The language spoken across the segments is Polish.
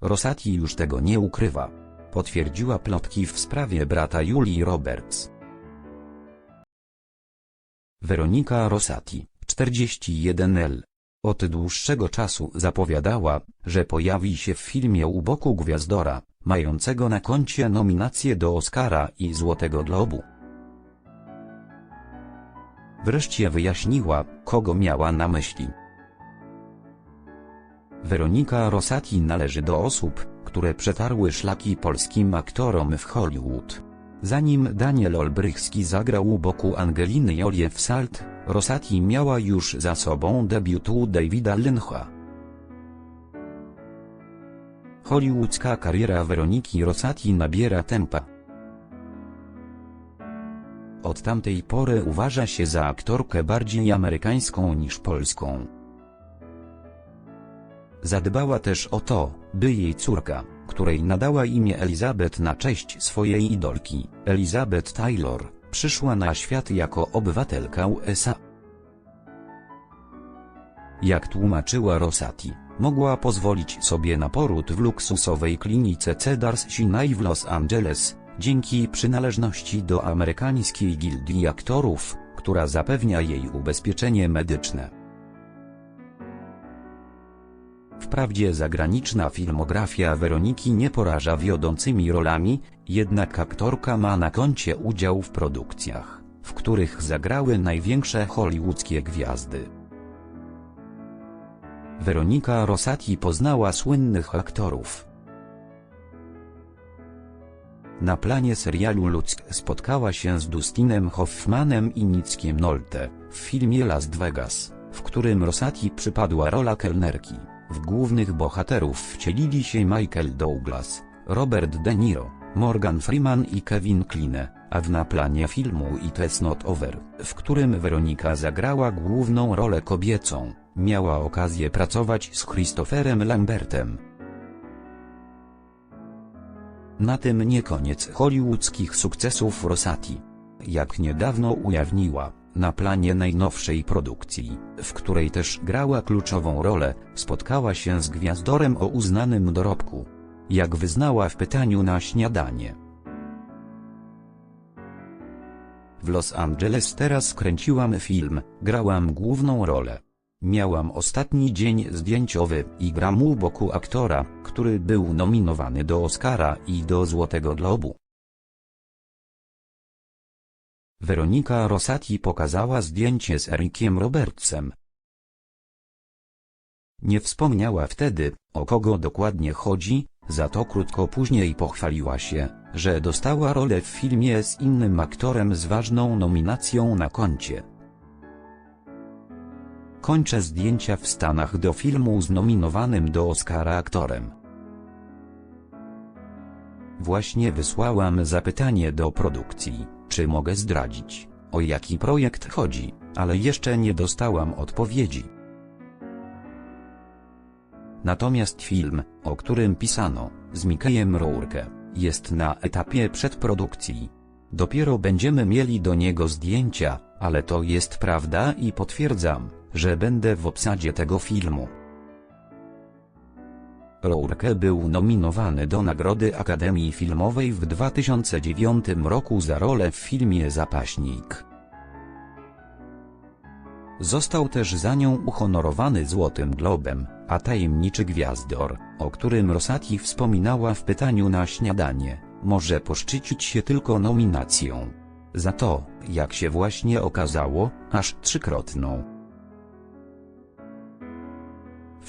Rosati już tego nie ukrywa. Potwierdziła plotki w sprawie brata Julii Roberts. Weronika Rosati, 41L. Od dłuższego czasu zapowiadała, że pojawi się w filmie u boku Gwiazdora, mającego na koncie nominacje do Oscara i Złotego Globu. Wreszcie wyjaśniła, kogo miała na myśli. Weronika Rosati należy do osób, które przetarły szlaki polskim aktorom w Hollywood. Zanim Daniel Olbrychski zagrał u boku Angeliny Jolie w Salt, Rosati miała już za sobą debiut u Davida Lyncha. Hollywoodzka kariera Weroniki Rosati nabiera tempa. Od tamtej pory uważa się za aktorkę bardziej amerykańską niż polską. Zadbała też o to, by jej córka, której nadała imię Elizabeth na cześć swojej idolki, Elizabeth Taylor, przyszła na świat jako obywatelka USA. Jak tłumaczyła Rosati, mogła pozwolić sobie na poród w luksusowej klinice Cedars Sinai w Los Angeles, dzięki przynależności do amerykańskiej gildii aktorów, która zapewnia jej ubezpieczenie medyczne. Wprawdzie zagraniczna filmografia Weroniki nie poraża wiodącymi rolami, jednak aktorka ma na koncie udział w produkcjach, w których zagrały największe hollywoodzkie gwiazdy. Weronika Rosati poznała słynnych aktorów. Na planie serialu Ludzk spotkała się z Dustinem Hoffmanem i Nickiem Nolte, w filmie Las Vegas, w którym Rosati przypadła rola kelnerki. W głównych bohaterów wcielili się Michael Douglas, Robert De Niro, Morgan Freeman i Kevin Kline, a w na planie filmu It's Not Over, w którym Weronika zagrała główną rolę kobiecą, miała okazję pracować z Christopherem Lambertem. Na tym nie koniec hollywoodzkich sukcesów Rosati. Jak niedawno ujawniła, na planie najnowszej produkcji, w której też grała kluczową rolę, spotkała się z gwiazdorem o uznanym dorobku. Jak wyznała w pytaniu na śniadanie. W Los Angeles teraz kręciłam film, grałam główną rolę. Miałam ostatni dzień zdjęciowy i gram u boku aktora, który był nominowany do Oscara i do Złotego Globu. Weronika Rosati pokazała zdjęcie z Ericiem Robertsem. Nie wspomniała wtedy, o kogo dokładnie chodzi, za to krótko później pochwaliła się, że dostała rolę w filmie z innym aktorem z ważną nominacją na koncie. Kończę zdjęcia w Stanach do filmu z nominowanym do Oscara aktorem. Właśnie wysłałam zapytanie do produkcji, czy mogę zdradzić, o jaki projekt chodzi, ale jeszcze nie dostałam odpowiedzi. Natomiast film, o którym pisano, z Mikejem Rourke, jest na etapie przedprodukcji. Dopiero będziemy mieli do niego zdjęcia, ale to jest prawda i potwierdzam, że będę w obsadzie tego filmu. Rourke był nominowany do Nagrody Akademii Filmowej w 2009 roku za rolę w filmie Zapaśnik. Został też za nią uhonorowany Złotym Globem, a Tajemniczy Gwiazdor, o którym Rosati wspominała w pytaniu na śniadanie, może poszczycić się tylko nominacją. Za to, jak się właśnie okazało, aż trzykrotną.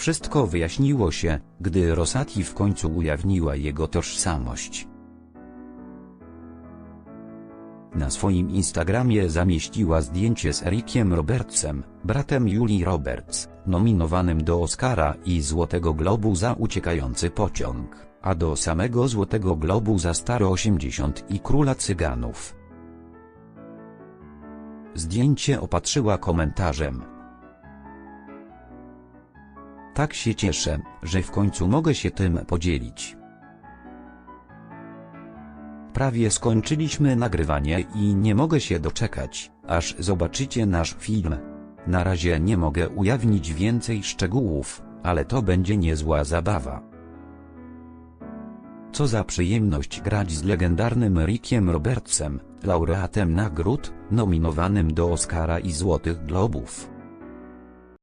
Wszystko wyjaśniło się, gdy Rosati w końcu ujawniła jego tożsamość. Na swoim Instagramie zamieściła zdjęcie z Ericiem Robertsem, bratem Julii Roberts, nominowanym do Oscara i Złotego Globu za Uciekający pociąg, a do samego Złotego Globu za Staro 80 i Króla Cyganów. Zdjęcie opatrzyła komentarzem, tak się cieszę, że w końcu mogę się tym podzielić. Prawie skończyliśmy nagrywanie i nie mogę się doczekać, aż zobaczycie nasz film. Na razie nie mogę ujawnić więcej szczegółów, ale to będzie niezła zabawa. Co za przyjemność grać z legendarnym Rickiem Robertsem, laureatem nagród, nominowanym do Oscara i Złotych Globów.